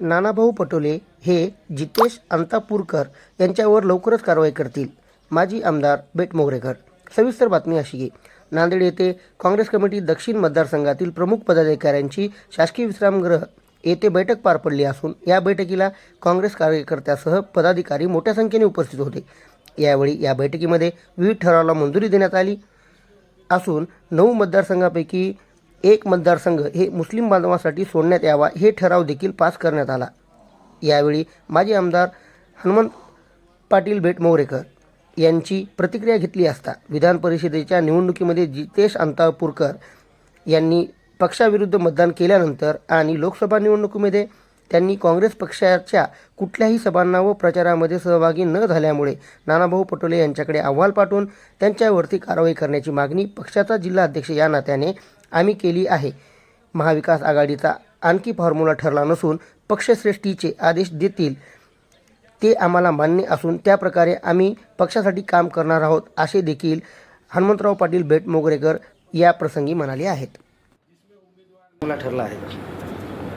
नानाभाऊ पटोले हे जितेश अंतापूरकर यांच्यावर लवकरच कारवाई करतील. माजी आमदार बेट मोगरेकर सविस्तर बातमी अशी की नांदेड येथे काँग्रेस कमिटी दक्षिण मतदारसंघातील प्रमुख पदाधिकाऱ्यांची शासकीय विश्रामगृह येथे बैठक पार पडली असून या बैठकीला काँग्रेस कार्यकर्त्यासह पदाधिकारी मोठ्या संख्येने उपस्थित होते. यावेळी या बैठकीमध्ये विविध ठरावाला मंजुरी देण्यात आली असून नऊ मतदारसंघापैकी एक मतदारसंघ हे मुस्लिम बांधवांसाठी सोडण्यात यावा हे ठराव देखील पास करण्यात आला. यावेळी माजी आमदार हनुमंत पाटील बेटमोरेकर यांची प्रतिक्रिया घेतली असता विधान परिषदेच्या निवडणुकीमध्ये जितेश अंतापूरकर यांनी पक्षाविरुद्ध मतदान केल्यानंतर आणि लोकसभा निवडणुकीमध्ये त्यांनी काँग्रेस पक्षाच्या कुठल्याही सभांना व प्रचारामध्ये सहभागी न झाल्यामुळे नानाभाऊ पटोले यांच्याकडे अहवाल पाठवून त्यांच्यावरती कारवाई करण्याची मागणी पक्षाचा जिल्हा अध्यक्ष या नात्याने आम्ही केली आहे. महाविकास आघाडीचा आणखी फॉर्म्युला ठरला नसून पक्षश्रेष्ठीचे आदेश देतील ते आम्हाला मान्य असून त्याप्रकारे आम्ही पक्षासाठी काम करणार आहोत असे देखील हनुमंतराव पाटील बेट मोगरेकर या प्रसंगी म्हणाले आहेत. मला ठरला आहे.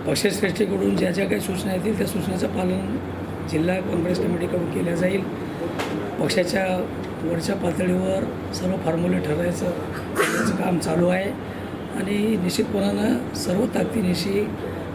पक्षश्रेष्ठीकडून ज्या ज्या काही सूचना येतील त्या सूचनेचं पालन जिल्हा काँग्रेस कमिटीकडून केलं जाईल. पक्षाच्या वरच्या पातळीवर सर्व फॉर्म्युले ठरायचं त्याचं काम चालू आहे. आणि निश्चितपणानं सर्व ताकदीनिशी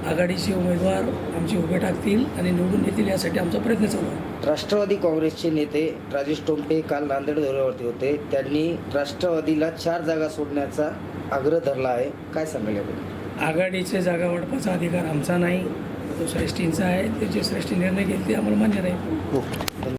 आघाडीचे उमेदवार आमचे उभे टाकतील आणि निवडून येतील यासाठी आमचा प्रयत्न चालू आहे. राष्ट्रवादी काँग्रेसचे नेते राजेश टोंपे काल नांदेड दौऱ्यावरती होते. त्यांनी राष्ट्रवादीला चार जागा सोडण्याचा आग्रह धरला आहे. काय सांगाल याबद्दल? आघाडीचे जागा वाटपाचा अधिकार आमचा नाही. तो श्रेष्ठींचा आहे. ते जे श्रेष्ठी निर्णय घेतील ते आम्हाला मान्य राहील. हो.